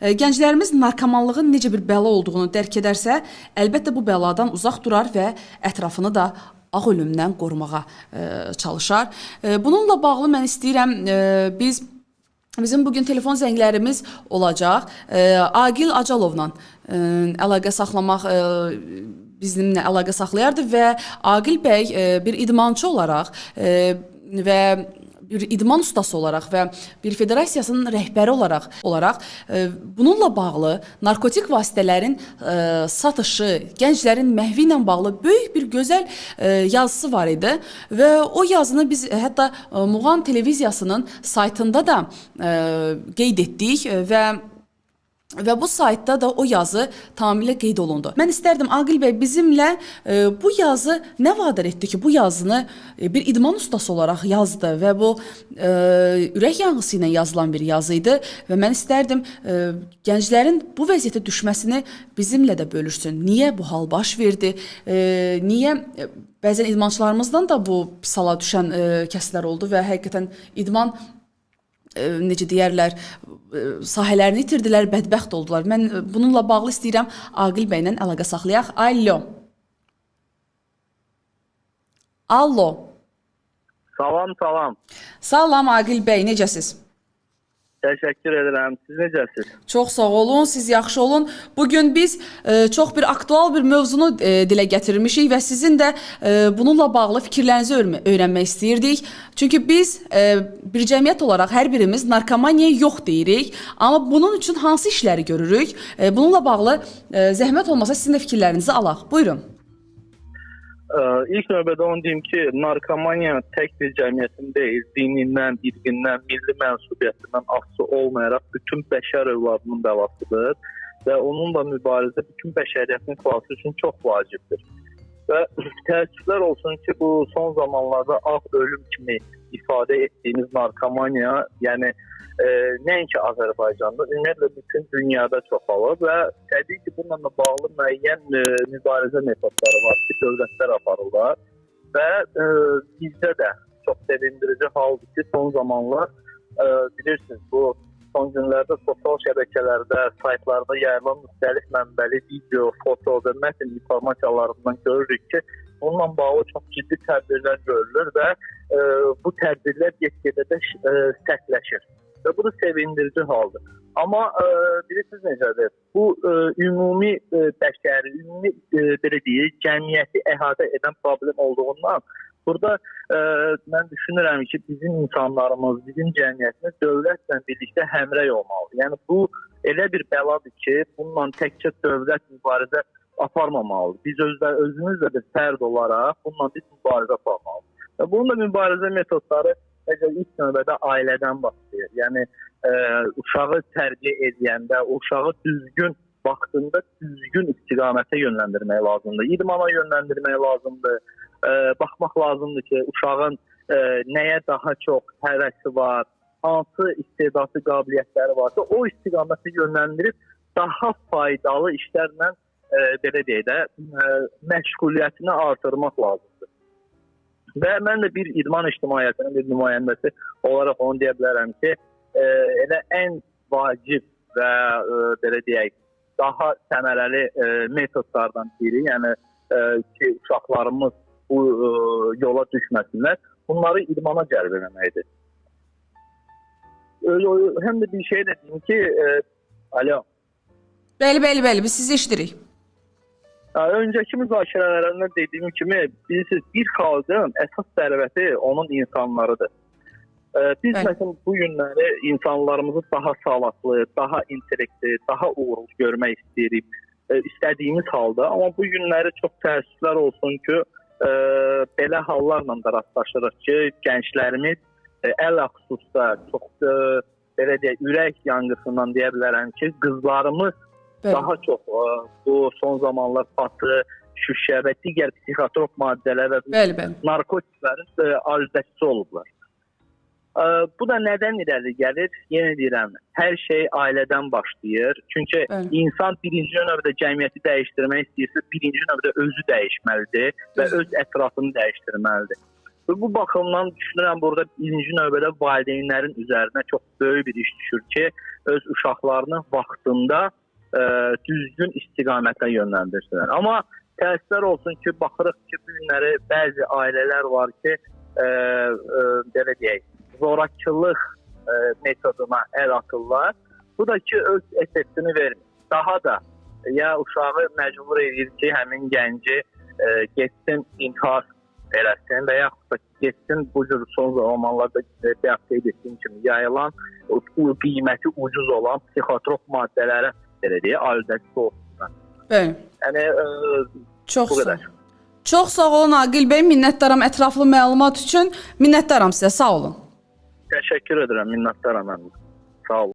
e, gənclərimiz narkomanlığın necə bir bəla olduğunu dərk edərsə, əlbəttə bu bəladan uzaq durar və ətrafını da ağ ölümdən qorumağa e, çalışar. E, bununla bağlı mən istəyirəm e, biz Bizim bugün telefon zənglərimiz olacaq. Agil Acalovla əlaqə saxlamaq bizimlə əlaqə saxlayardı və Agil bəy bir idmançı olaraq və bir idman ustası olaraq və bir federasiyasının rəhbəri olaraq olaraq e, bununla bağlı narkotik vasitələrin e, satışı, gənclərin məhvi bağlı böyük bir gözəl e, yazısı var idi və o yazını biz hətta Muğan televiziyasının saytında da qeyd etdik və Və bu saytda da o yazı tamamilə qeyd olundu. Mən istərdim Aqil bəy bizimlə e, bu yazı nə vadar etdi ki, bu yazını e, bir idman ustası olaraq yazdı və bu e, ürək yanğısı ilə yazılan bir yazı idi və mən istərdim e, gənclərin bu vəziyyətə düşməsini bizimlə də bölüşsün. Niyə bu hal baş verdi? E, niyə e, bəzən idmançılarımızdan da bu sala düşən e, kəslər oldu və həqiqətən idman necə deyərlər, e, sahələrini itirdilər, bədbəxt oldular. Mən e, bununla bağlı istəyirəm Aqil bəylə əlaqə saxlayaq. Allo. Allo. Salam, salam. Salam Aqil bəy, necəsiz? Təşəkkür edirəm. Siz necəsiz? Çox sağ olun, siz yaxşı olun. Bu gün biz e, çox bir aktual bir mövzunu e, dilə gətirmişik və sizin də e, bununla bağlı fikirlərinizi öyrənmə- öyrənmək istəyirdik. Çünki biz e, bir cəmiyyət olaraq hər birimiz narkomaniyaya yox deyirik, amma bunun üçün hansı işləri görürük? E, bununla bağlı e, zəhmət olmasa sizin də fikirlərinizi alaq. Buyurun. Ə, ilk növbədə onu deyim ki, narkomaniya tək bir cəmiyyətin deyil, dinindən, irqindən, milli mənsubiyyətindən asılı olmayaraq bütün bəşər övladının bəlasıdır və onunla mübarizə bütün bəşəriyyətin xilası üçün çox vacibdir. Və təəssüflər olsun ki, bu son zamanlarda ağ ölüm kimi ifadə etdiyimiz narkomaniya, yəni e, nəinki Azərbaycanda, ümumiyyətlə bütün dünyada çoxalır və təbii ki, bununla da bağlı müəyyən e, mübarizə metodları var ki, dövlətlər aparırlar və e, bizdə də çox sevindirici haldır ki, son zamanlar e, bilirsiniz bu son günlərdə sosial şəbəkələrdə, saytlarda yayılan müxtəlif mənbəli video, foto və mətn informasiyalarından görürük ki, bununla bağlı çox ciddi tədbirlər görülür və e, bu tədbirlər get-gedə də e, sərtləşir və bu da sevindirici haldır. Amma e, bilirsiniz necədir? Bu e, ümumi e, bəşəri, ümumi e, belə deyək, cəmiyyəti əhatə edən problem olduğundan burada e, mən düşünürəm ki, bizim insanlarımız, bizim cəmiyyətimiz dövlətlə birlikdə həmrəy olmalı. Yəni bu elə bir bəladır ki, bununla təkcə dövlət mübarizə aparmamalıdır. Biz özdə özümüz də bir fərd olaraq bununla biz mübarizə aparmalıyıq. Və bunun da mübarizə metodları Əgər ilk növbədə ailədən başlayır. Yəni ə, uşağı tərbiyə edəndə, uşağı düzgün vaxtında düzgün istiqamətə yönləndirmək lazımdır. İdmana yönləndirmək lazımdır. Ə, baxmaq lazımdır ki, uşağın ə, nəyə daha çox həvəsi var, hansı istedadlı qabiliyyətləri varsa, o istiqamətə yönləndirib daha faydalı işlərlə ə, belə deyək də, ə, məşğuliyyətini artırmaq lazımdır. Və mən də bir idman ictimaiyyətinin bir nümayəndəsi olaraq onu deyə bilərəm ki, e, elə ən vacib və e, belə deyək, daha səmərəli e, metodlardan biri, yəni e, ki, uşaqlarımız bu e, yola düşməsinlər, bunları idmana cəlb etməkdir. Həm də bir şey də deyim ki, e, alo, Bəli, bəli, bəli, biz sizi eşidirik. Ə, Öncəki müzakirələrdə dediyim kimi, bilirsiniz, bir xalqın əsas sərvəti onun insanlarıdır. Ə, Biz Bəli. məsələn bu günləri insanlarımızı daha savadlı, daha intellektli, daha uğurlu görmək istəyirik, ə, istədiyimiz halda, amma bu günləri çox təəssüflər olsun ki, ə, belə hallarla da rastlaşırıq ki, gənclərimiz ə, əl xüsusda çox ə, belə deyək, ürək yanğısından deyə bilərəm ki, qızlarımız Bəli. daha çox ə, bu son zamanlar patı, şüşə və digər psixotrop maddələr və Bəli, bəli. narkotiklərin ə, alüdəçisi olublar. Ə, Bu da nədən irəli gəlir? Yenə deyirəm, hər şey ailədən başlayır. Çünki Bəli. insan birinci növbədə cəmiyyəti dəyişdirmək istəyirsə, birinci növbədə özü dəyişməlidir və öz ətrafını dəyişdirməlidir. Və bu baxımdan düşünürəm burada birinci növbədə valideynlərin üzərinə çox böyük bir iş düşür ki, öz uşaqlarını vaxtında ə, düzgün istiqamətə yönləndirsinlər. Amma təəssüflər olsun ki, baxırıq ki, bu günləri bəzi ailələr var ki, ə, ə, belə deyək, zorakılıq ə, metoduna əl atırlar. Bu da ki, öz effektini vermir. Daha da ya uşağı məcbur edir ki, həmin gənci ə, getsin intihar eləsin və yaxud da getsin bu cür son zamanlarda e, bəyan etdiyim kimi yayılan qiyməti ucuz olan psixotrop maddələrə belə deyə aludəsi olsun. Bəli. Yəni ə, Çox Bu qədər. Çox sağ olun Aqil bəy, minnətdaram ətraflı məlumat üçün. Minnətdaram sizə. Sağ olun. Təşəkkür edirəm, minnətdaram mən. Sağ olun.